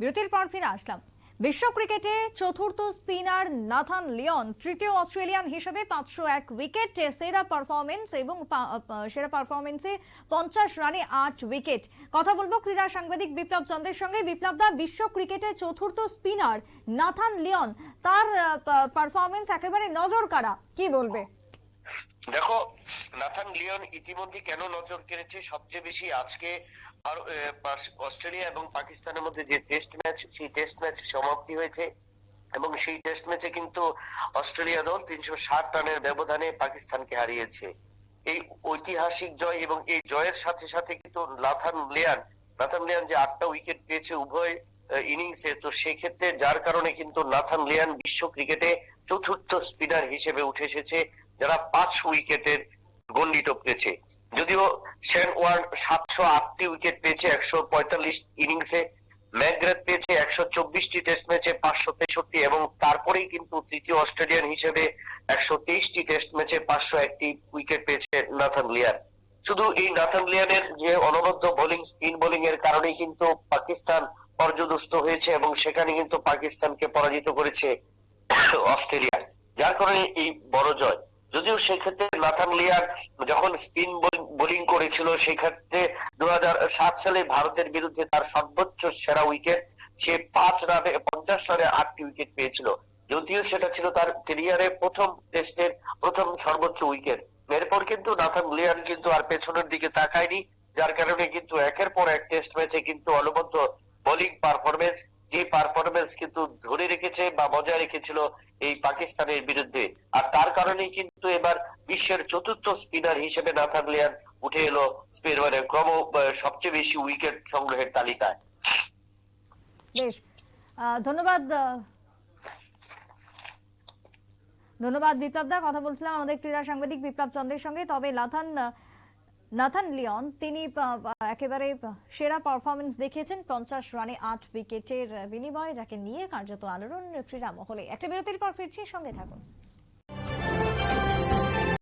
বিরতির পর ফিরে আসলাম। বিশ্ব ক্রিকেটে চতুর্থ স্পিনার নাথান লিওন তৃতীয় অস্ট্রেলিয়ান হিসেবে পাঁচশো এক উইকেট, সেরা পারফরমেন্স এবং সেরা পারফরমেন্সে পঞ্চাশ রানে আট উইকেট। কথা বলব ক্রীড়া সাংবাদিক বিপ্লব চন্দ্রের সঙ্গে। বিপ্লব দা, বিশ্ব ক্রিকেটে চতুর্থ স্পিনার নাথান লিওন, তার পারফরমেন্স একেবারে নজর কাড়া। কি বলবে? দেখো নাথান লিওন ইতিমধ্যে কেন নজর কেড়েছে? সবচেয়ে বেশি আজকে আর অস্ট্রেলিয়া এবং পাকিস্তানের মধ্যে যে টেস্ট ম্যাচ, সেই টেস্ট ম্যাচ সমাপ্তি হয়েছে। এবং সেই টেস্ট ম্যাচে কিন্তু অস্ট্রেলিয়া দল তিনশো ষাট রানের ব্যবধানে পাকিস্তানকে হারিয়েছে। এই ঐতিহাসিক জয় এবং এই জয়ের সাথে সাথে কিন্তু লাথান লিয়ান নাথান লিয়ান যে আটটা উইকেট পেয়েছে উভয় ইনিংসে, তো সেক্ষেত্রে যার কারণে কিন্তু নাথান লিয়ান বিশ্ব ক্রিকেটে চতুর্থ স্পিনার হিসেবে উঠে এসেছে, যারা পাঁচ উইকেটের টপকেছে যদিও শেন ওয়ার্ন সাতশো আটটি উইকেট পেয়েছে একশো পঁয়তাল্লিশ ইনিংসে। ম্যাকগ্রেথ পেয়েছে একশো চব্বিশটি টেস্ট ম্যাচে পাঁচশো তেষট্টি এবং তারপরেই কিন্তু তৃতীয় অস্ট্রেলিয়ান হিসেবে একশো তেইশটি টেস্ট ম্যাচে পাঁচশো একটি উইকেট পেয়েছে নাথান লিয়ান। শুধু এই নাথান লিয়ানের যে অনবদ্য বোলিং, স্পিন বোলিং এর কারণেই কিন্তু পাকিস্তান পর্যদস্ত হয়েছে এবং সেখানে কিন্তু পাকিস্তানকে পরাজিত করেছে অস্ট্রেলিয়া, যার কারণে এই বড় জয়। যদিও সেক্ষেত্রে নাথান লিয়ার যখন স্পিন বোলিং করেছিল, সেক্ষেত্রে দু হাজার সাত সালে ভারতের বিরুদ্ধে তার সর্বোচ্চ সেরা উইকেট সে পাঁচ রানে, পঞ্চাশ রানে আটটি উইকেট পেয়েছিল। যদিও সেটা ছিল তার ক্যারিয়ারে প্রথম টেস্টের প্রথম সর্বোচ্চ উইকেট। এরপর কিন্তু নাথান লিয়ান কিন্তু আর পেছনের দিকে তাকায়নি, যার কারণে কিন্তু একের পর এক টেস্ট ম্যাচে কিন্তু অলবদ্ধ বোলিং পারফরমেন্স যে পারফরমেন্স কিন্তু ধরে রেখেছে বা বজায় রেখেছিল এই পাকিস্তানের বিরুদ্ধে। আর তার কারণেই কিন্তু এবার বিশ্বের চতুর্থ স্পিনার হিসেবে নাথান লিয়ান উঠে এলো স্পিনারের ক্রম আহ, সবচেয়ে বেশি উইকেট সংগ্রহের তালিকায়। বেশ ধন্যবাদ ধন্যবাদ বিপ্লব দা। কথা বলছিলাম আমাদের ক্রীড়া সাংবাদিক বিপ্লব চন্দ্রের সঙ্গে। তবে লাথান নাথান লিওন তিনি একেবারে সেরা পারফরমেন্স দেখিয়েছেন পঞ্চাশ রানে আট উইকেটের বিনিময়ে, যাকে নিয়ে কার্যত আলোড়ন ক্রীড়া মহলে একটা বিরতির পর ফিরছি, সঙ্গে থাকুন।